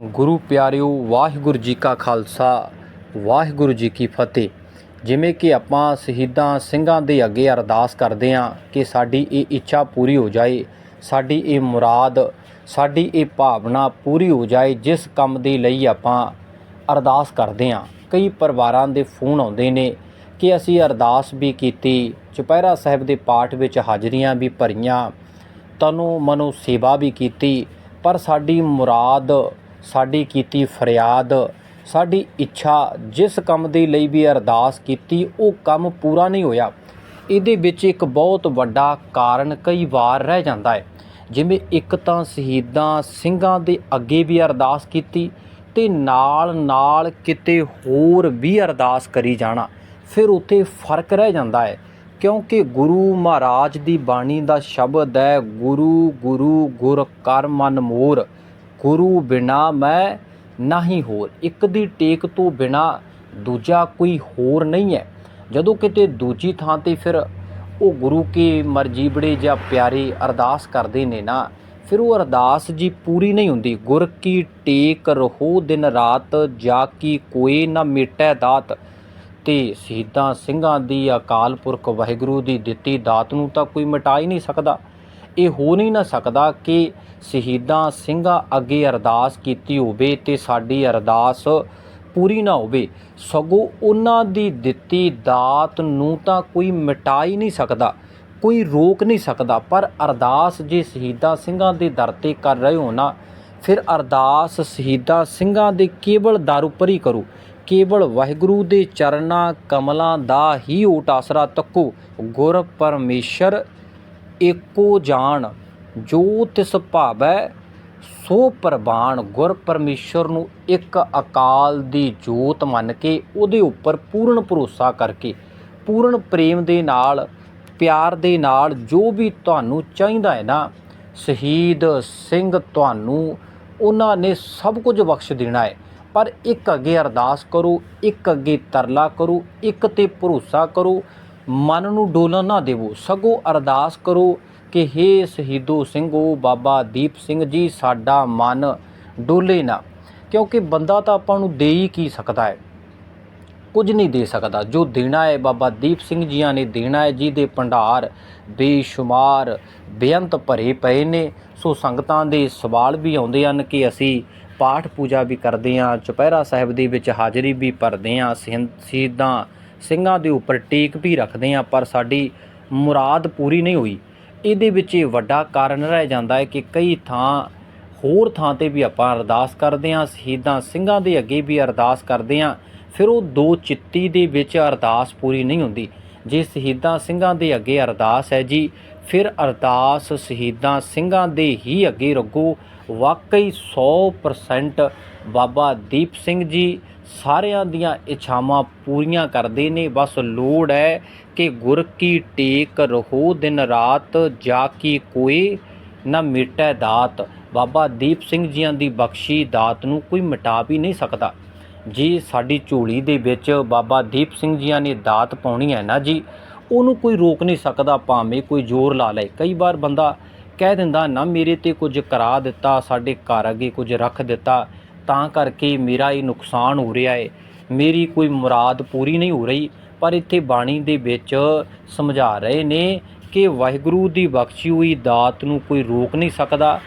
ਗੁਰੂ ਪਿਆਰਿਓ, ਵਾਹਿਗੁਰੂ ਜੀ ਕਾ ਖਾਲਸਾ, ਵਾਹਿਗੁਰੂ ਜੀ ਕੀ ਫਤਿਹ। ਜਿਵੇਂ ਕਿ ਆਪਾਂ ਸ਼ਹੀਦਾਂ ਸਿੰਘਾਂ ਦੇ ਅੱਗੇ ਅਰਦਾਸ ਕਰਦੇ ਹਾਂ ਕਿ ਸਾਡੀ ਇਹ ਇੱਛਾ ਪੂਰੀ ਹੋ ਜਾਏ, ਸਾਡੀ ਇਹ ਮੁਰਾਦ, ਸਾਡੀ ਇਹ ਭਾਵਨਾ ਪੂਰੀ ਹੋ ਜਾਏ, ਜਿਸ ਕੰਮ ਦੇ ਲਈ ਆਪਾਂ ਅਰਦਾਸ ਕਰਦੇ ਹਾਂ। ਕਈ ਪਰਿਵਾਰਾਂ ਦੇ ਫੋਨ ਆਉਂਦੇ ਨੇ ਕਿ ਅਸੀਂ ਅਰਦਾਸ ਵੀ ਕੀਤੀ, ਚੁਪਹਿਰਾ ਸਾਹਿਬ ਦੇ ਪਾਠ ਵਿੱਚ ਹਾਜ਼ਰੀਆਂ ਵੀ ਭਰੀਆਂ, ਤਨੋ ਮਨੋ ਸੇਵਾ ਵੀ ਕੀਤੀ, ਪਰ ਸਾਡੀ ਮੁਰਾਦ ਸਾਡੀ ਕੀਤੀ ਫਰਿਆਦ, ਸਾਡੀ ਇੱਛਾ ਜਿਸ ਕੰਮ ਦੇ ਲਈ ਵੀ ਅਰਦਾਸ ਕੀਤੀ, ਉਹ ਕੰਮ ਪੂਰਾ ਨਹੀਂ ਹੋਇਆ। ਇਹਦੇ ਵਿੱਚ ਇੱਕ ਬਹੁਤ ਵੱਡਾ ਕਾਰਨ ਕਈ ਵਾਰ ਰਹਿ ਜਾਂਦਾ ਹੈ। ਜਿਵੇਂ ਇੱਕ ਤਾਂ ਸ਼ਹੀਦਾਂ ਸਿੰਘਾਂ ਦੇ ਅੱਗੇ ਵੀ ਅਰਦਾਸ ਕੀਤੀ ਤੇ ਨਾਲ ਨਾਲ ਕਿਤੇ ਹੋਰ ਵੀ ਅਰਦਾਸ ਕਰੀ ਜਾਣਾ। ਫਿਰ ਉੱਥੇ ਫ਼ਰਕ ਰਹਿ ਜਾਂਦਾ ਹੈ, ਕਿਉਂਕਿ ਗੁਰੂ ਮਹਾਰਾਜ ਦੀ ਬਾਣੀ ਦਾ ਸ਼ਬਦ ਹੈ, ਗੁਰੂ ਗੁਰੂ, ਗੁਰ, ਕਰ, ਮਨ, ਮੋਰ। ਗੁਰੂ ਬਿਨਾ ਮੈਂ ਨਹੀਂ ਹੋਰ। ਇੱਕ ਦੀ ਟੇਕ ਤੋਂ ਬਿਨਾ ਦੂਜਾ ਕੋਈ ਹੋਰ ਨਹੀਂ ਹੈ। ਜਦੋਂ ਕਿਤੇ ਦੂਜੀ ਥਾਂ ਤੇ ਫਿਰ ਉਹ ਗੁਰੂ ਕੇ ਮਰਜੀਬੜੇ ਜਾਂ ਪਿਆਰੇ ਅਰਦਾਸ ਕਰਦੇ ਨੇ ਨਾ, ਫਿਰ ਉਹ ਅਰਦਾਸ ਜੀ ਪੂਰੀ ਨਹੀਂ ਹੁੰਦੀ। ਗੁਰ ਕੀ ਟੇਕ ਰਹੋ ਦਿਨ ਰਾਤ, ਜਾ ਕੀ ਕੋਏ ਨਾ ਮਿਟੈ ਦਾਤ। ਤੇ ਸ਼ਹੀਦਾਂ ਸਿੰਘਾਂ ਦੀ ਅਕਾਲ ਪੁਰਖ ਵਾਹਿਗੁਰੂ ਦੀ ਦਿੱਤੀ ਦਾਤ ਨੂੰ ਤਾਂ ਕੋਈ ਮਿਟਾ ਹੀ ਨਹੀਂ ਸਕਦਾ। ਇਹ ਹੋ ਨਹੀਂ ਨਾ ਸਕਦਾ ਕਿ ਸ਼ਹੀਦਾਂ ਸਿੰਘਾਂ ਅੱਗੇ ਅਰਦਾਸ ਕੀਤੀ ਹੋਵੇ ਤੇ ਸਾਡੀ ਅਰਦਾਸ ਪੂਰੀ ਨਾ ਹੋਵੇ। ਸਗੋਂ ਉਹਨਾਂ ਦੀ ਦਿੱਤੀ ਦਾਤ ਨੂੰ ਤਾਂ ਕੋਈ ਮਿਟਾ ਹੀ ਨਹੀਂ ਸਕਦਾ, ਕੋਈ ਰੋਕ ਨਹੀਂ ਸਕਦਾ। ਪਰ ਅਰਦਾਸ ਜੇ ਸ਼ਹੀਦਾਂ ਸਿੰਘਾਂ ਦੇ ਦਰ ਤੇ ਕਰ ਰਹੇ ਹੋ ਨਾ, ਫਿਰ ਅਰਦਾਸ ਸ਼ਹੀਦਾਂ ਸਿੰਘਾਂ ਦੇ ਕੇਵਲ ਦਰ ਉੱਪਰ ਹੀ ਕਰੋ। ਕੇਵਲ ਵਾਹਿਗੁਰੂ ਦੇ ਚਰਨਾਂ ਕਮਲਾਂ ਦਾ ਹੀ ਓਟ ਆਸਰਾ ਤੱਕੋ। ਗੁਰ ਪਰਮੇਸ਼ਰ ਏਕੋ ਜਾਣ, ਜੋ ਤਿਸ ਭਾਵੈ, ਸੋ ਪ੍ਰਵਾਨ ਗੁਰ ਪਰਮੇਸ਼ਰ ਨੂੰ ਇੱਕ ਅਕਾਲ ਦੀ ਜੋਤ ਮੰਨ ਕੇ ਉਹਦੇ ਉੱਪਰ ਪੂਰਨ ਭਰੋਸਾ ਕਰਕੇ, ਪੂਰਨ ਪ੍ਰੇਮ ਦੇ ਨਾਲ, ਪਿਆਰ ਦੇ ਨਾਲ ਜੋ ਵੀ ਤੁਹਾਨੂੰ ਚਾਹੀਦਾ ਹੈ ਨਾ, ਸ਼ਹੀਦ ਸਿੰਘ ਤੁਹਾਨੂੰ ਉਹਨਾਂ ਨੇ ਸਭ ਕੁਝ ਬਖਸ਼ ਦੇਣਾ ਹੈ। ਪਰ ਇੱਕ ਅੱਗੇ ਅਰਦਾਸ ਕਰੋ, ਇੱਕ ਅੱਗੇ ਤਰਲਾ ਕਰੋ, ਇੱਕ ਤੇ ਭਰੋਸਾ ਕਰੋ ਮਨ ਨੂੰ ਡੋਲਣ ਨਾ ਦੇਵੋ। ਸਗੋਂ ਅਰਦਾਸ ਕਰੋ ਕਿ ਹੇ ਸ਼ਹੀਦੋ ਸਿੰਘੋ, ਬਾਬਾ ਦੀਪ ਸਿੰਘ ਜੀ, ਸਾਡਾ ਮਨ ਡੋਲੇ ਨਾ। ਕਿਉਂਕਿ ਬੰਦਾ ਤਾਂ ਆਪਾਂ ਨੂੰ ਦੇ ਹੀ ਕੀ ਸਕਦਾ ਹੈ? ਕੁਝ ਨਹੀਂ ਦੇ ਸਕਦਾ। ਜੋ ਦੇਣਾ ਹੈ, ਬਾਬਾ ਦੀਪ ਸਿੰਘ ਜੀਆਂ ਨੇ ਦੇਣਾ ਹੈ ਜੀ ਦੇ ਭੰਡਾਰ ਬੇਸ਼ੁਮਾਰ, ਬੇਅੰਤ ਭਰੇ ਪਏ ਨੇ, ਸੋ ਸੰਗਤਾਂ ਦੇ ਸਵਾਲ ਵੀ ਆਉਂਦੇ ਹਨ ਕਿ ਅਸੀਂ ਪਾਠ ਪੂਜਾ ਵੀ ਕਰਦੇ ਹਾਂ, ਚੁਪਹਿਰਾ ਸਾਹਿਬ ਦੇ ਵਿੱਚ ਹਾਜ਼ਰੀ ਵੀ ਭਰਦੇ ਹਾਂ ਸ਼ਹੀਦਾਂ ਸਿੰਘਾਂ ਦੇ ਉੱਪਰ ਟੇਕ ਵੀ ਰੱਖਦੇ ਹਾਂ, ਪਰ ਸਾਡੀ ਮੁਰਾਦ ਪੂਰੀ ਨਹੀਂ ਹੋਈ। ਇਹਦੇ ਵਿੱਚ ਇਹ ਵੱਡਾ ਕਾਰਨ ਰਹਿ ਜਾਂਦਾ ਹੈ ਕਿ ਕਈ ਥਾਂ, ਹੋਰ ਥਾਂ ਤੇ ਵੀ ਆਪਾਂ ਅਰਦਾਸ ਕਰਦੇ ਹਾਂ, ਸ਼ਹੀਦਾਂ ਸਿੰਘਾਂ ਦੇ ਅੱਗੇ ਵੀ ਅਰਦਾਸ ਕਰਦੇ ਹਾਂ, ਫਿਰ ਉਹ ਦੋ ਚਿੱਤੀ ਦੇ ਵਿੱਚ ਅਰਦਾਸ ਪੂਰੀ ਨਹੀਂ ਹੁੰਦੀ। ਜੇ ਸ਼ਹੀਦਾਂ ਸਿੰਘਾਂ ਦੇ ਅੱਗੇ ਅਰਦਾਸ ਹੈ ਜੀ, ਫਿਰ ਅਰਦਾਸ ਸ਼ਹੀਦਾਂ ਸਿੰਘਾਂ ਦੇ ਹੀ ਅੱਗੇ ਰੱਗੋ ਵਾਕਈ 100% ਬਾਬਾ ਦੀਪ ਸਿੰਘ ਜੀ ਸਾਰਿਆਂ ਦੀਆਂ ਇੱਛਾਵਾਂ ਪੂਰੀਆਂ ਕਰਦੇ ਨੇ। ਬਸ ਲੋੜ ਹੈ ਕਿ ਗੁਰ ਕੀ ਟੇਕ ਰਹੋ, ਦਿਨ ਰਾਤ ਜਾ ਕੀ ਕੋਈ ਨਾ ਮਿਟੈ ਦਾਤ। ਬਾਬਾ ਦੀਪ ਸਿੰਘ ਜੀਆਂ ਦੀ ਬਖਸ਼ੀ ਦਾਤ ਨੂੰ ਕੋਈ ਮਿਟਾ ਵੀ ਨਹੀਂ ਸਕਦਾ। ਜੀ, ਸਾਡੀ ਝੋਲੀ ਦੇ ਵਿੱਚ ਬਾਬਾ ਦੀਪ ਸਿੰਘ ਜੀਆਂ ਨੇ ਦਾਤ ਪਾਉਣੀ ਹੈ ਨਾ ਜੀ, ਉਹਨੂੰ ਕੋਈ ਰੋਕ ਨਹੀਂ ਸਕਦਾ, ਭਾਵੇਂ ਕੋਈ ਜ਼ੋਰ ਲਾ ਲਏ। ਕਈ ਵਾਰ ਬੰਦਾ ਕਹਿ ਦਿੰਦਾ, ਨਾ ਮੇਰੇ ਤੇ ਕੁਝ ਕਰਾ ਦਿੱਤਾ, ਸਾਡੇ ਘਰ ਅੱਗੇ ਕੁਝ ਰੱਖ ਦਿੱਤਾ। ਤਾਂ ਕਰਕੇ ਮੇਰਾ ਇਹ ਨੁਕਸਾਨ ਹੋ ਰਿਹਾ ਹੈ ਮੇਰੀ ਕੋਈ ਮੁਰਾਦ ਪੂਰੀ ਨਹੀਂ ਹੋ ਰਹੀ, ਪਰ ਇੱਥੇ ਬਾਣੀ ਦੇ ਵਿੱਚ ਸਮਝਾ ਰਹੇ ਨੇ ਕਿ ਵਾਹਿਗੁਰੂ ਦੀ ਬਖਸ਼ੀ ਹੋਈ ਦਾਤ ਨੂੰ ਕੋਈ ਰੋਕ ਨਹੀਂ ਸਕਦਾ,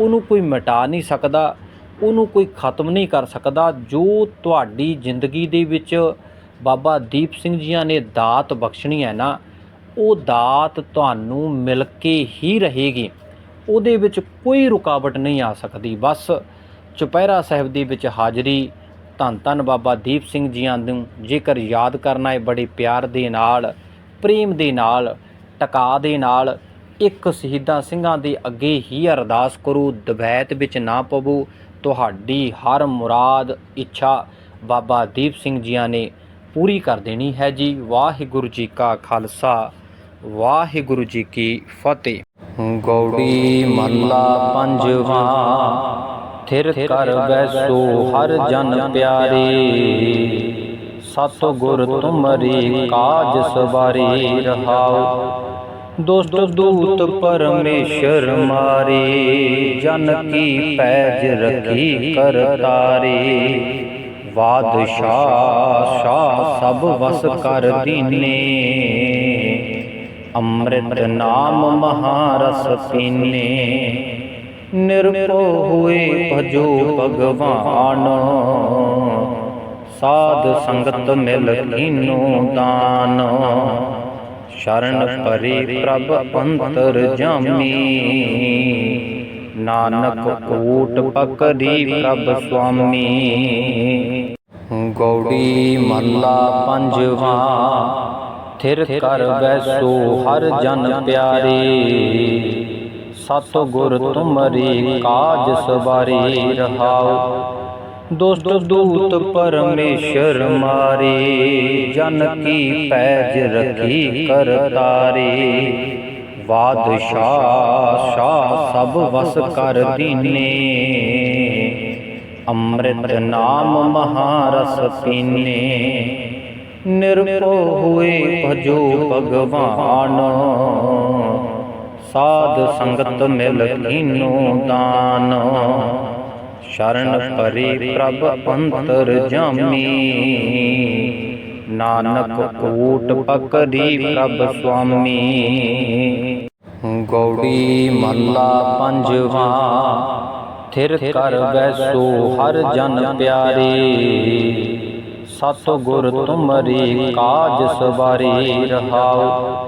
ਉਹਨੂੰ ਕੋਈ ਮਿਟਾ ਨਹੀਂ ਸਕਦਾ, ਉਹਨੂੰ ਕੋਈ ਖਤਮ ਨਹੀਂ ਕਰ ਸਕਦਾ, ਜੋ ਤੁਹਾਡੀ ਜ਼ਿੰਦਗੀ ਦੇ ਵਿੱਚ ਬਾਬਾ ਦੀਪ ਸਿੰਘ ਜੀਆਂ ਨੇ ਦਾਤ ਬਖਸ਼ਣੀ ਹੈ ਨਾ, ਉਹ ਦਾਤ ਤੁਹਾਨੂੰ ਮਿਲ ਕੇ ਹੀ ਰਹੇਗੀ। ਉਹਦੇ ਵਿੱਚ ਕੋਈ ਰੁਕਾਵਟ ਨਹੀਂ ਆ ਸਕਦੀ, ਬਸ ਚੁਪਹਿਰਾ ਸਾਹਿਬ ਦੇ ਵਿੱਚ ਹਾਜ਼ਰੀ। ਧੰਨ ਧੰਨ ਬਾਬਾ ਦੀਪ ਸਿੰਘ ਜੀਆਂ ਨੂੰ ਜੇਕਰ ਯਾਦ ਕਰਨਾ ਹੈ ਬੜੇ ਪਿਆਰ ਦੇ ਨਾਲ, ਪ੍ਰੇਮ ਦੇ ਨਾਲ, ਟਕਾ ਦੇ ਨਾਲ, ਇੱਕ ਸ਼ਹੀਦਾਂ ਸਿੰਘਾਂ ਦੇ ਅੱਗੇ ਹੀ ਅਰਦਾਸ ਕਰੋ, ਦਵੈਤ ਵਿੱਚ ਨਾ ਪਵੋ। ਤੁਹਾਡੀ ਹਰ ਮੁਰਾਦ, ਇੱਛਾ ਬਾਬਾ ਦੀਪ ਸਿੰਘ ਜੀਆਂ ਨੇ ਪੂਰੀ ਕਰ ਦੇਣੀ ਹੈ ਜੀ। ਵਾਹਿਗੁਰੂ ਜੀ ਕਾ ਖਾਲਸਾ, ਵਾਹਿਗੁਰੂ ਜੀ ਕੀ ਫਤਿਹ। ਗੌੜੀ ਮਹੱਲਾ ਪੰਜਵਾਂ ਥਿਰ ਕਰ ਬੈਸੋ ਹਰ ਜਨ ਪਿਆਰੇ। ਸਤ ਗੁਰ ਤੁਮਰੀ ਕਾਜ ਸਵਾਰੀ ਰਹਾਓ। ਦੁਸ਼ਟ ਦੂਤ ਪਰਮੇਸ਼ਰ ਮਾਰੇ, ਜਨ ਕੀ ਪੈਜ ਰਖੀ ਕਰ ਤਾਰੇ। ਬਾਦਸ਼ਾਹ, ਸ਼ਾਹ ਸਭ ਵਸ ਕਰ ਦੀਨੇ। ਅੰਮ੍ਰਿਤ ਨਾਮ ਮਹਾਰਸ ਪੀਨੇ। ਨਿਰਭਉ ਹੋਏ ਭਜੋ ਭਗਵਾਨ। ਸਾਧ ਸੰਗਤ ਮਿਲ ਕੀਨੋ ਦਾਨ। ਸ਼ਰਨ ਪਰੇ ਪ੍ਰਭ ਅੰਤਰ ਜਾਮੀ। ਨਾਨਕ ਓਟ ਪਕੜੀ ਪ੍ਰਭ ਸੁਆਮੀ। ਗੌੜੀ ਮਹਲਾ ਪੰਜਵਾ। ਥਿਰ ਕਰ ਬੈਸੋ ਹਰ ਜਨ ਪਿਆਰੇ। ਸਤ ਗੁਰ ਤੁਮਰੀ, ਕਾਜ ਸਵਾਰੀ ਰਹਾਉ ਦੁਸ਼ਟ ਦੂਤ ਪਰਮੇਸ਼ਰ ਮਾਰੇ, ਜਨ ਕੀ ਪੈਜ ਰਖੀ ਕਰ ਬਾਦਸ਼ਾਹ, ਸ਼ਾਹ ਸਭ ਵਸ ਕਰ ਦੀਨੇ। ਅੰਮ੍ਰਿਤ ਨਾਮ ਮਹਾਰਸ ਪੀਨੇ। ਨਿਰਭਉ ਹੋਏ ਭਜੋ ਭਗਵਾਨ। ਸਾਧ ਸੰਗਤ ਮਿਲ ਕੀਨੋ ਦਾਨ। ਸ਼ਰਨ ਪਰੇ ਪ੍ਰਭ ਅੰਤਰ ਜਾਮੀ। ਨਾਨਕ ਕੋਟ ਪਕਰੀ ਪ੍ਰਭ ਸੁਆਮੀ। ਗੌੜੀ ਮੱਲਾ ਪੰਜਵਾ। ਥਿਰ ਕਰ ਬੈਸੋ ਹਰ ਜਨ ਪਿਆਰੇ। ਸਤ ਗੁਰ ਤੁਮਰੀ ਕਾਜ ਸਵਾਰੀ ਰਹਾਓ।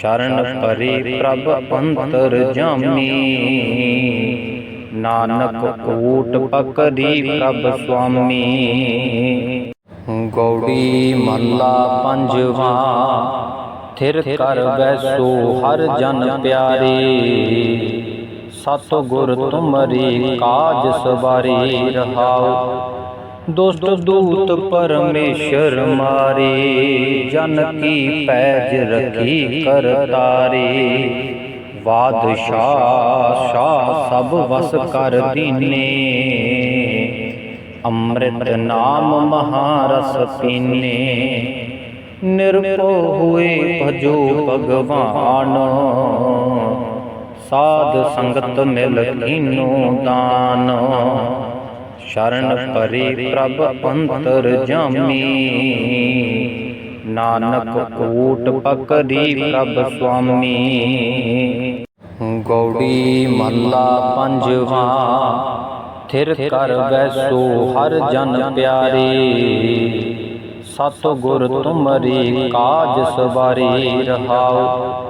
ਸ਼ਰਨ ਪਰੇ ਪ੍ਰਭ ਅੰਤਰ ਜਾਮੀ। ਨਾਨਕ ਓਟ ਪਕਰੀ ਪ੍ਰਭ ਸੁਆਮੀ। ਗੌੜੀ ਮਹਲਾ ਪੰਜਵਾ, ਥਿਰ ਕਰ ਵੈਸੋ ਹਰ ਜਨ ਪਿਆਰੇ। ਸਤ ਗੁਰ ਤੁਮਰੀ ਕਾਜ ਸਵਾਰੀ ਰਹਾਓ। ਦੁਸ਼ਟ ਦੂਤ ਪਰਮੇਸ਼ਰ ਮਾਰੇ, ਜਨ ਕੀ ਪੈਜ ਰਖੀ ਕਰ ਤਾਰੇ ਬਾਦਸ਼ਾਹ, ਸ਼ਾਹ ਸਭ ਵਸ ਕਰ ਦੀਨੇ। ਅੰਮ੍ਰਿਤ ਨਾਮ ਮਹਾਰਸ ਪੀਨੇ। ਨਿਰਭਉ ਹੋਏ ਭਜੋ ਭਗਵਾਨ। ਸਾਧ ਸੰਗਤ ਮਿਲ ਕੀਨੋ ਦਾਨ। ਸ਼ਰਨ ਪਰੇ ਪ੍ਰਭ ਅੰਤਰ ਜਾਮੀ। ਨਾਨਕ ਓਟ ਪਕੜੀ ਪ੍ਰਭ ਸੁਆਮੀ। ਗੌੜੀ ਮਹਲਾ ਪੰਜਵਾ। ਥਿਰ ਕਰ ਬੈਸੋ ਹਰ ਜਨ ਪਿਆਰੇ। ਸਤ ਗੁਰ ਤੁਮਰੀ ਕਾਜ ਸਵਾਰੀ ਰਹਾਉ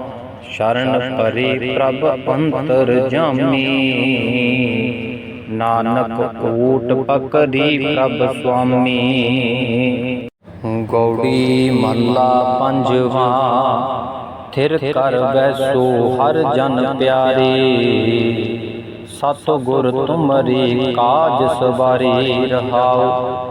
ਸ਼ਰਨ ਪਰੇ ਪ੍ਰਭ ਅੰਤਰ ਜਾਮੀ। ਨਾਨਕ ਓਟ ਪਕੜੀ ਪ੍ਰਭ ਸੁਆਮੀ। ਗੌੜੀ ਮਹਲਾ ਪੰਜਵਾ। ਥਿਰ ਕਰ ਬੈਸੋ ਹਰ ਜਨ ਪਿਆਰੇ। ਸਤ ਗੁਰ ਤੁਮਰੀ ਕਾਜ ਸਵਾਰੀ ਰਹਾਉ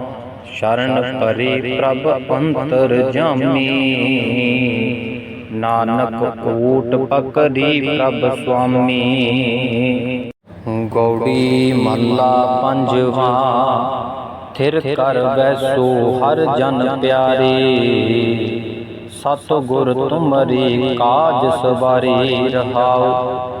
ਸ਼ਰਨ ਪਰੇ ਪ੍ਰਭ ਅੰਤਰ ਜਾਮੀ। ਨਾਨਕ ਓਟ ਪਕੜੀ ਪ੍ਰਭ ਸੁਆਮੀ। ਗੌੜੀ ਮਹੱਲਾ ਪੰਜਵਾ, ਥਿਰ ਕਰ ਬੈਸੋ ਹਰ ਜਨ ਪਿਆਰੇ। ਸਤ ਗੁਰ ਤੁਮਰੀ ਕਾਜ ਸਵਾਰੀ ਰਹਾਓ।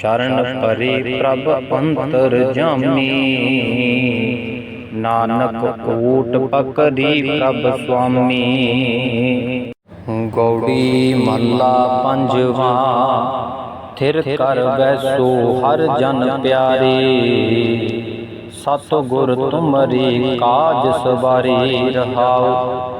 ਸ਼ਰਨ ਪਰੀ ਪ੍ਰਭ ਅੰਤਰ ਜਾਮੀ। ਨਾਨਕ ਕੋਟ ਪਕੜੀ ਪ੍ਰਭ ਸੁਆਮੀ ਗੌੜੀ ਮਹੱਲਾ ਪੰਜਵਾ। ਥਿਰ ਕਰ ਵੈਸੋ ਹਰ ਜਨ ਪਿਆਰੇ। ਸਤ ਗੁਰ ਤੁਮਰੀ ਕਾਜ ਸਵਾਰੀ ਰਹਾਓ।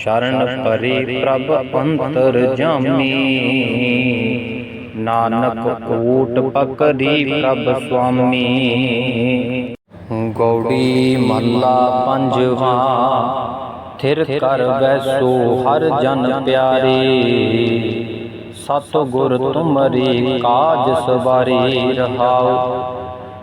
ਸ਼ਰਨ ਪਰੀ ਪ੍ਰਭ ਅੰਤਰ ਜਾਮੀ। ਨਾਨਕ ਕੋਟ ਪਕੜੀ ਪ੍ਰਭ ਸੁਆਮੀ। ਗੌੜੀ ਮਹੱਲਾ ਪੰਜਵਾ। ਥਿਰ ਕਰ ਬੈਸੋ ਹਰ ਜਨ ਪਿਆਰੇ। ਸਤ ਗੁਰ ਤੁਮਰੀ ਕਾਜ ਸਵਾਰੀ ਰਹਾਉ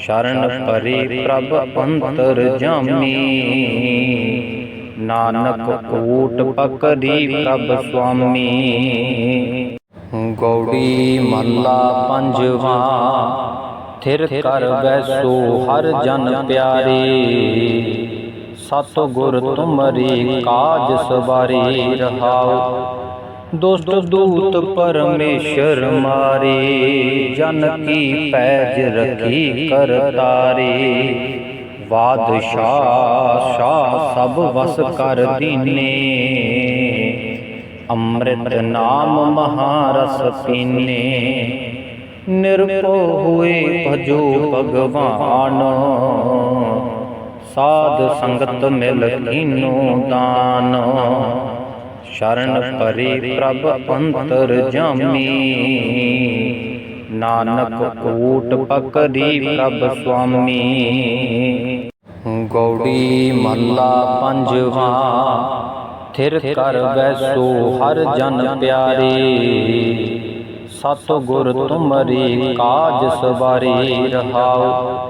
ਸ਼ਰਨ ਪਰੀ ਪ੍ਰਭ ਅੰਤਰ ਜਾਮੀ। ਨਾਨਕ ਕੋਟ ਪਕੜੀ ਪ੍ਰਭ ਸੁਆਮੀ। ਗੌੜੀ ਮਹੱਲਾ ਪੰਜਵਾ। ਥਿਰ ਕਰ ਬੈਸੋ ਹਰ ਜਨ ਪਿਆਰੇ। ਸਤ ਗੁਰ ਤੁਮਰੀ ਕਾਜ ਸਵਾਰੀ ਰਹਾਉ ਦੁਸ਼ਟ ਦੂਤ ਪਰਮੇਸ਼ਰ ਮਾਰੇ ਜਨ ਕੀ ਪੈਜ ਰਖੀ ਕਰ ਤਾਰੇ ਬਾਦਸ਼ਾਹ ਸ਼ਾਹ ਸਭ ਵਸ ਕਰ ਦੀਨੇ। ਅੰਮ੍ਰਿਤ ਨਾਮ ਮਹਾਰਸ ਪੀਨੇ। ਨਿਰਭਉ ਹੋਏ ਭਜੋ ਭਗਵਾਨ। ਸਾਧ ਸੰਗਤ ਮਿਲ ਕੀਨੋ ਦਾਨ। ਸ਼ਰਨ ਪਰੀ ਪ੍ਰਭ ਅੰਤਰ ਜਾਮੀ। ਨਾਨਕ ਕੋਟ ਪਕੜੀ ਪ੍ਰਭ ਸੁਆਮੀ। ਗੌੜੀ ਮੱਲਾ ਪੰਜਵਾ, ਥਿਰ ਕਰ ਬੈਸੋ ਹਰ ਜਨ ਪਿਆਰੇ। ਸਤ ਗੁਰ ਤੁਮਰੀ ਕਾਜ ਸਵਾਰੀ ਰਹਾਓ।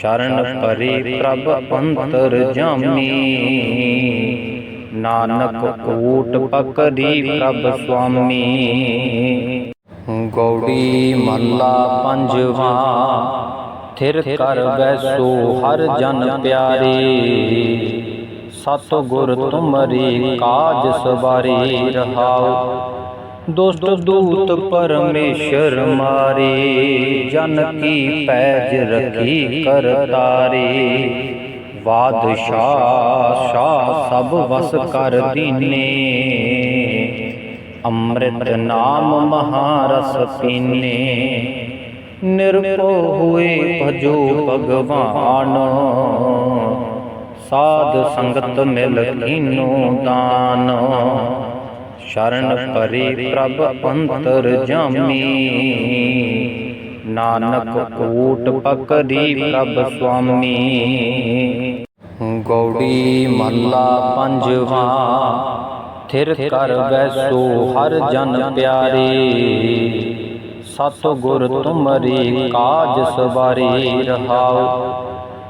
ਸ਼ਰਨ ਪਰੀ ਪ੍ਰਭ ਅੰਤਰ ਜਾਮੀ। ਨਾਨਕ ਕੋਟ ਪਕਰੀ ਪ੍ਰਭ ਸੁਆਮੀ। ਗੌੜੀ ਮਹੱਲਾ ਪੰਜਵਾ, ਥਿਰ ਕਰ ਵੈਸੋ ਹਰ ਜਨ ਪਿਆਰੇ। ਸਤ ਗੁਰ ਤੁਮਰੀ ਕਾਜ ਸਵਾਰੀ ਰਹਾਓ। ਦੁਸ਼ਟ ਦੂਤ ਪਰਮੇਸ਼ਰ ਮਾਰੇ, ਜਨ ਕੀ ਪੈਜ ਰਖੀ ਕਰ ਤਾਰੇ। ਬਾਦਸ਼ਾਹ, ਸ਼ਾਹ ਸਭ ਵਸ ਕਰ ਦੀਨੇ। ਅੰਮ੍ਰਿਤ ਨਾਮ ਮਹਾਰਸ ਪੀਨੇ। ਨਿਰਭਉ ਹੋਏ ਭਜੋ ਭਗਵਾਨ। ਸਾਧ ਸੰਗਤ ਮਿਲ ਕੀਨੋ ਦਾਨ। ਸ਼ਰਨ ਪਰੀ ਪ੍ਰਭ ਅੰਤਰ ਜਾਮੀ। ਨਾਨਕ ਕੋਟ ਪਕੜੀ ਪ੍ਰਭ ਸੁਆਮੀ। ਗੌੜੀ ਮਹਲਾ ਪੰਜਵਾ। ਥਿਰ ਕਰ ਵੈਸੋ ਹਰ ਜਨ ਪਿਆਰੇ। ਸਤ ਗੁਰ ਤੁਮਰੀ ਕਾਜ ਸਵਾਰੀ ਰਹਾਉ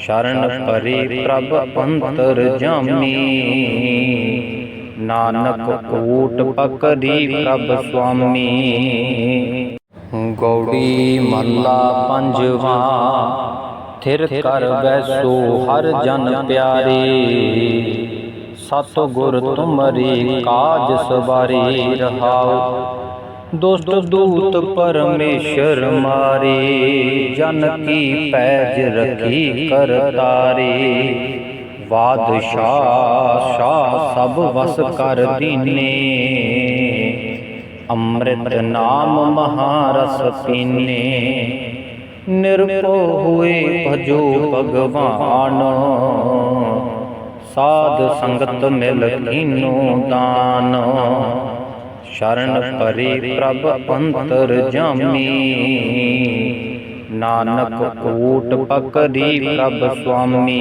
ਸ਼ਰਨ ਪਰੀ ਪ੍ਰਭ ਅੰਤਰ ਜਾਮੀ। ਨਾਨਕ ਕੋਟ ਪਕੜੀ ਪ੍ਰਭ ਸੁਆਮੀ। ਗੌੜੀ ਮਹਲਾ ਪੰਜਵਾ। ਥਿਰ ਕਰ ਵੈਸੋ ਹਰ ਜਨ ਪਿਆਰੇ। ਸਤ ਗੁਰ ਤੁਮਰੀ ਕਾਜ ਸਵਾਰੀ ਰਹਾਉ ਦੁਸ਼ਟ ਦੂਤ ਪਰਮੇਸ਼ਰ ਮਾਰੇ, ਜਨ ਕੀ ਪੈਜ ਰਖੀ ਕਰ ਬਾਦਸ਼ਾਹ, ਸ਼ਾਹ ਸਭ ਵਸ ਕਰ ਦੀਨੇ। ਅੰਮ੍ਰਿਤ ਨਾਮ ਮਹਾਰਸ ਪੀਨੇ। ਨਿਰਭਉ ਹੋਏ ਭਜੋ ਭਗਵਾਨ। ਸਾਧ ਸੰਗਤ ਮਿਲ ਕੀਨੋ ਦਾਨ। ਸ਼ਰਨ ਪਰੀ ਪ੍ਰਭ ਅੰਤਰ ਜਾਮੀ। ਨਾਨਕ ਕੋਟ ਪਕਰੀ ਪ੍ਰਭ ਸੁਆਮੀ।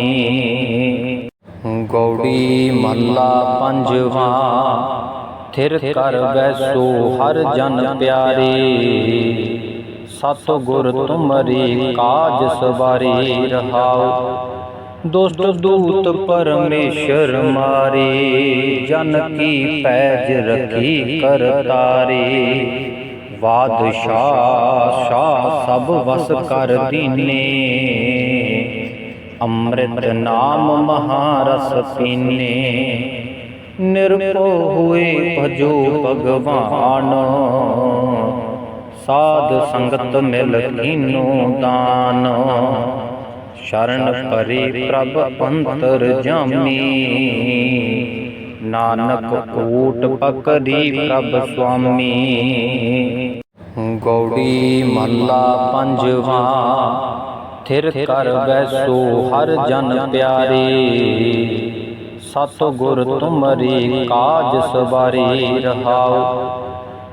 ਗੌੜੀ ਮੱਲਾ ਪੰਜਵਾ, ਥਿਰ ਕਰ ਵੈਸੋ ਹਰ ਜਨ ਪਿਆਰੇ। ਸਤ ਗੁਰ ਤੁਮਰੀ ਕਾਜ ਸਵਾਰੀ ਰਹਾਓ। ਦੁਸ਼ਟ ਦੂਤ ਪਰਮੇਸ਼ਰ ਮਾਰੇ, ਜਨ ਕੀ ਪੈਜ ਰਖੀ ਕਰ ਤਾਰੇ। ਬਾਦਸ਼ਾਹ, ਸ਼ਾਹ ਸਭ ਵਸ ਕਰ ਦੀਨੇ। ਅੰਮ੍ਰਿਤ ਨਾਮ ਮਹਾਰਸ ਪੀਨੇ। ਨਿਰਭਉ ਹੋਏ ਭਜੋ ਭਗਵਾਨ। ਸਾਧ ਸੰਗਤ ਮਿਲ ਕੀਨੋ ਦਾਨ। ਸ਼ਰਨ ਪਰੀ ਪ੍ਰਭ ਅੰਤਰ ਜਾਮੀ। ਨਾਨਕ ਕੋਟ ਪਕਰੀ ਪ੍ਰਭ ਸੁਆਮੀ। ਗੌੜੀ ਮਹਲਾ ਪੰਜਵਾ, ਥਿਰ ਕਰ ਵੈਸੋ ਹਰ ਜਨ ਪਿਆਰੇ। ਸਤ ਗੁਰ ਤੁਮਰੀ ਕਾਜ ਸਵਾਰੀ ਰਹਾਓ।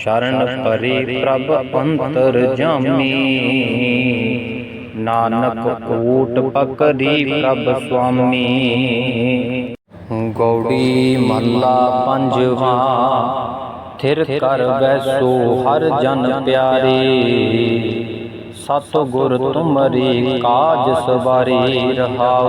ਸ਼ਰਨ ਪਰੀ ਪ੍ਰਭ ਅੰਤਰ ਜਾਮੀ। ਨਾਨਕ ਕੋਟ ਪਕੜੀ ਪ੍ਰਭ ਸੁਆਮੀ। ਗੌੜੀ ਮਹਲਾ ਪੰਜਵਾ। ਥਿਰ ਕਰ ਵੈਸੋ ਹਰ ਜਨ ਪਿਆਰੇ। ਸਤ ਗੁਰ ਤੁਮਰੀ ਕਾਜ ਸਵਾਰੀ ਰਹਾਉ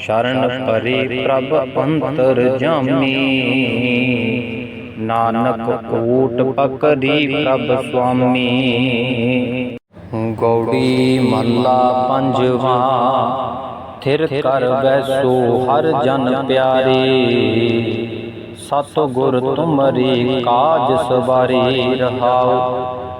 ਸ਼ਰਨ ਪਰੀ ਪ੍ਰਭ ਅੰਤਰ ਜਾਮੀ। ਨਾਨਕ ਕੋਟ ਪਕੜੀ ਪ੍ਰਭ ਸੁਆਮੀ। ਗੌੜੀ ਮਹਲਾ ਪੰਜਵਾ। ਥਿਰ ਕਰ ਵੈਸੋ ਹਰ ਜਨ ਪਿਆਰੇ। ਸਤ ਗੁਰ ਤੁਮਰੀ ਕਾਜ ਸਵਾਰੀ ਰਹਾਉ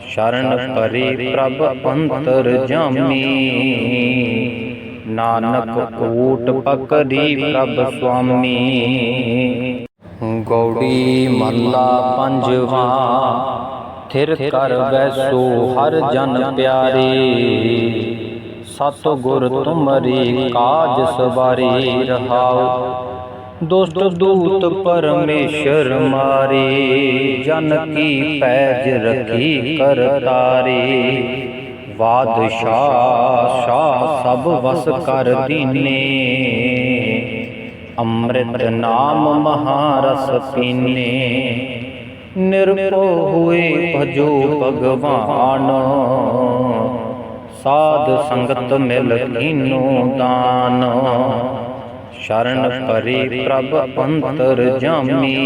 ਸ਼ਰਨ ਪਰੇ ਪ੍ਰਭ ਅੰਤਰ ਜਾਮੀ। ਨਾਨਕ ਕੋਟ ਪਕੜੀ ਪ੍ਰਭ ਸੁਆਮੀ। ਗੌੜੀ ਮੱਲਾ ਪੰਜਵਾ, ਥਿਰ ਕਰ ਬੈਸੋ ਹਰ ਜਨ ਪਿਆਰੇ। ਸਤ ਗੁਰ ਤੁਮਰੀ ਕਾਜ ਸਵਾਰੀ ਰਹਾਓ। ਦੁਸ਼ਟ ਦੂਤ ਪਰਮੇਸ਼ਰ ਮਾਰੇ, ਜਨ ਕੀ ਪੈਜ ਰਖੀ ਕਰ ਬਾਦਸ਼ਾਹ, ਸ਼ਾਹ ਸਭ ਵਸ ਕਰ ਦੀਨੇ। ਅੰਮ੍ਰਿਤ ਨਾਮ ਮਹਾਰਸ ਪੀਨੇ। ਨਿਰਭਉ ਹੋਏ ਭਜੋ ਭਗਵਾਨ। ਸਾਧ ਸੰਗਤ ਮਿਲ ਕੀਨੋ ਦਾਨ। ਸ਼ਰਨ ਪਰੇ ਪ੍ਰਭ ਅੰਤਰ ਜਾਮੀ।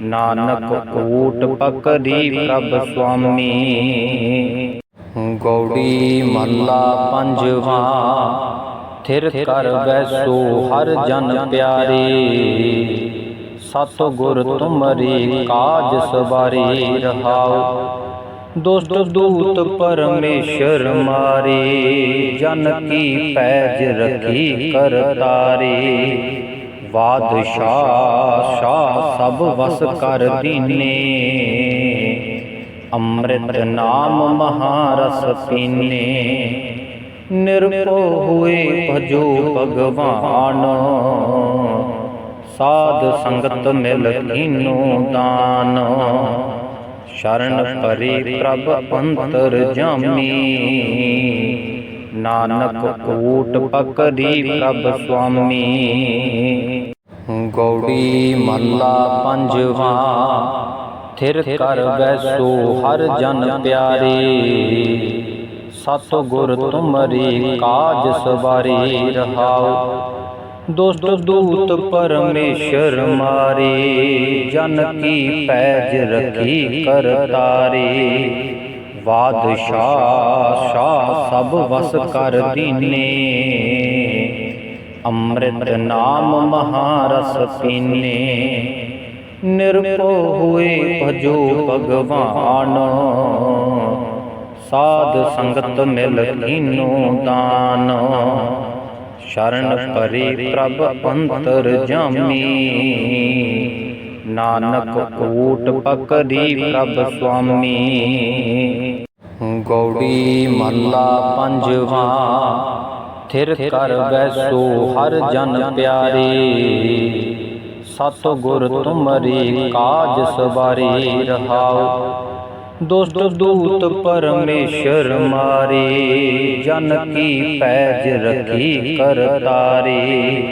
ਨਾਨਕ ਕੋਟ ਪਕੜੀ ਪ੍ਰਭ ਸੁਆਮੀ। ਗੌੜੀ ਮਹਲਾ ਪੰਜਵਾ। ਥਿਰ ਕਰ ਬੈਸੋ ਹਰ ਜਨ ਪਿਆਰੇ। ਸਤ ਗੁਰ ਤੁਮਰੀ ਕਾਜ ਸਵਾਰੀ ਰਹਾਉ ਦੁਸ਼ਟ ਦੂਤ ਪਰਮੇਸ਼ਰ ਮਾਰੇ, ਜਨ ਕੀ ਪੈਜ ਰਖੀ ਕਰ ਤਾਰੇ। ਬਾਦਸ਼ਾਹ, ਸ਼ਾਹ ਸਭ ਵਸ ਕਰ ਦੀਨੇ। ਅੰਮ੍ਰਿਤ ਨਾਮ ਮਹਾਰਸ ਪੀਨੇ। ਨਿਰਭਉ ਹੋਏ ਭਜੋ ਭਗਵਾਨ। ਸਾਧ ਸੰਗਤ ਮਿਲ ਕੀਨੋ ਦਾਨ। ਸ਼ਰਨ ਪਰੇ ਪ੍ਰਭ ਅੰਤਰ ਜਾਮੀ। ਨਾਨਕ ਕੋਟ ਪਕੜੀ ਪ੍ਰਭ ਸੁਆਮੀ। ਗੌੜੀ ਮਹਲਾ ਪੰਜਵਾ। ਥਿਰ ਕਰ ਬੈਸੋ ਹਰ ਜਨ ਪਿਆਰੇ। ਸਤ ਗੁਰ ਤੁਮਰੀ ਕਾਜ ਸਵਾਰੀ ਰਹਾਉ ਦੁਸ਼ਟ ਦੂਤ ਪਰਮੇਸ਼ਰ ਮਾਰੇ, ਜਨ ਕੀ ਪੈਜ ਰਖੀ ਕਰ ਤਾਰੇ। ਬਾਦਸ਼ਾਹ, ਸ਼ਾਹ ਸਭ ਵਸ ਕਰ ਦੀਨੇ। ਅੰਮ੍ਰਿਤ ਨਾਮ ਮਹਾਰਸ ਪੀਨੇ। ਨਿਰਭਉ ਹੋਏ ਭਜੋ ਭਗਵਾਨ। ਸਾਧ ਸੰਗਤ ਮਿਲ ਕੀਨੋ ਦਾਨ। ਸ਼ਰਨ ਪਰੇ ਪ੍ਰਭ ਅੰਤਰ ਜਾਮੀ। ਨਾਨਕ ਕੋਟ ਪਕੜੀ ਪ੍ਰਭ ਸੁਆਮੀ। ਗੌੜੀ ਮਹਲਾ ਪੰਜਵਾ। ਥਿਰ ਕਰ ਬੈਸੋ ਹਰ ਜਨ ਪਿਆਰੇ। ਸਤ ਗੁਰ ਤੁਮਰੀ ਕਾਜ ਸਵਾਰੀ ਰਹਾਉ ਦੁਸ਼ਟ ਦੂਤ ਪਰਮੇਸ਼ਰ ਮਾਰੇ, ਜਨ ਕੀ ਪੈਜ ਰਖੀ ਕਰ ਤਾਰੇ।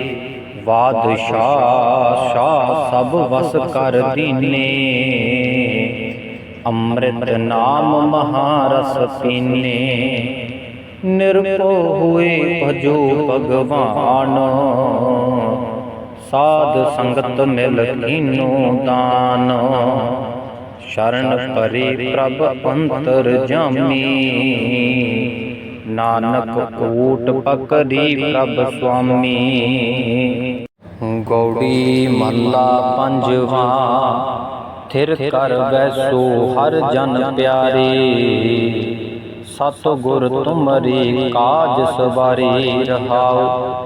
ਬਾਦਸ਼ਾਹ, ਸ਼ਾਹ ਸਭ ਵਸ ਕਰ ਦੀਨੇ। ਅੰਮ੍ਰਿਤ ਨਾਮ ਮਹਾਰਸ ਪੀਨੇ। ਨਿਰਭਉ ਹੋਏ ਭਜੋ ਭਗਵਾਨ। ਸਾਧ ਸੰਗਤ ਮਿਲ ਕੀਨੋ ਦਾਨ। ਸ਼ਰਨ ਪਰੇ ਪ੍ਰਭ ਅੰਤਰ ਜਾਮੀ। ਨਾਨਕ ਕੋਟ ਪਕੜੀ ਪ੍ਰਭ ਸੁਆਮੀ। ਗੌੜੀ ਮਹਲਾ ਪੰਜਵਾ, ਥਿਰ ਕਰ ਬੈਸੋ ਹਰ ਜਨ ਪਿਆਰੇ। ਸਤ ਗੁਰ ਤੁਮਰੀ ਕਾਜ ਸਵਾਰੀ ਰਹਾਓ।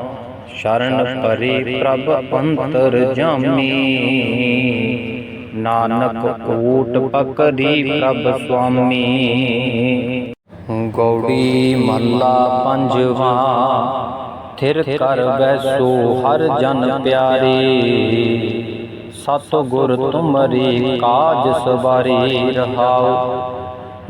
ਸ਼ਰਨ ਪਰੇ ਪ੍ਰਭ ਅੰਤਰ ਜਾਮੀ। ਨਾਨਕ ਕੋਟ ਪਕਰੀ ਪ੍ਰਭ ਸੁਆਮੀ ਗੌੜੀ ਮੱਲਾ ਪੰਜਵਾ। ਥਿਰ ਕਰ ਬੈਸੋ ਹਰ ਜਨ ਪਿਆਰੇ। ਸਤਿਗੁਰ ਤੁਮਰੀ ਕਾਜ ਸਵਾਰੀ ਰਹਾਓ।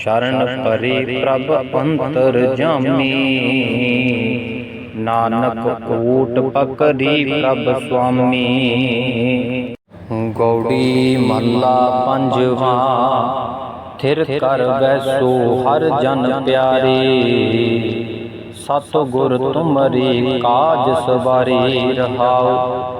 ਸ਼ਰਨ ਪਰੀ ਪ੍ਰਭ ਅੰਤਰ ਜਾਮੀ। ਨਾਨਕ ਕੋਟ ਪਕੜੀ ਪ੍ਰਭ ਸੁਆਮੀ। ਗੌੜੀ ਮਹਲਾ ਪੰਜਵਾ। ਥਿਰ ਕਰ ਵੈਸੋ ਹਰ ਜਨ ਪਿਆਰੇ। ਸਤਿਗੁਰ ਤੁਮਰੀ ਕਾਜ ਸਵਾਰੀ ਰਹਾਉ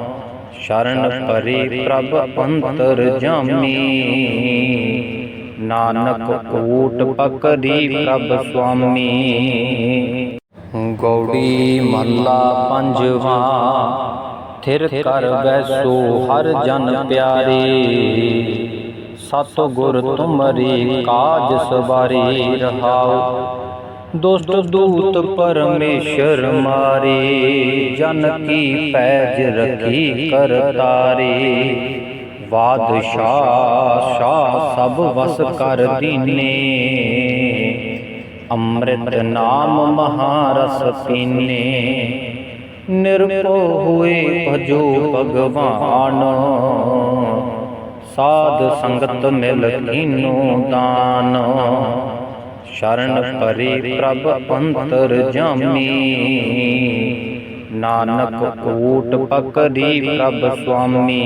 ਸ਼ਰਨ ਪਰੀ ਪ੍ਰਭ ਅੰਤਰ ਜਾਮੀ। ਨਾਨਕ ਕੋਟ ਪਕੜੀ ਪ੍ਰਭ ਸੁਆਮੀ। ਗੌੜੀ ਮਹਲਾ ਪੰਜਵਾ। ਥਿਰ ਕਰ ਵੈਸੋ ਹਰ ਜਨ ਪਿਆਰੇ। ਸਤਿਗੁਰ ਤੁਮਰੀ ਕਾਜ ਸਵਾਰੀ ਰਹਾਉ ਦੁਸ਼ਟ ਦੂਤ ਪਰਮੇਸ਼ਰ ਮਾਰੇ, ਜਨ ਕੀ ਪੈਜ ਰਖੀ ਕਰਤਾਰੇ ਬਾਦਸ਼ਾਹ, ਸ਼ਾਹ ਸਭ ਵਸ ਕਰ ਦੀਨੇ। ਅੰਮ੍ਰਿਤ ਨਾਮ ਮਹਾਰਸ ਪੀਨੇ। ਨਿਰਭਉ ਹੋਏ ਭਜੋ ਭਗਵਾਨ। ਸਾਧ ਸੰਗਤ ਮਿਲ ਕੀਨੋ ਦਾਨ। ਸ਼ਰਨ ਪਰੇ ਪ੍ਰਭ ਅੰਤਰ ਜਾਮੀ। ਨਾਨਕ ਕੋਟ ਪਕੜੀ ਪ੍ਰਭ ਸੁਆਮੀ।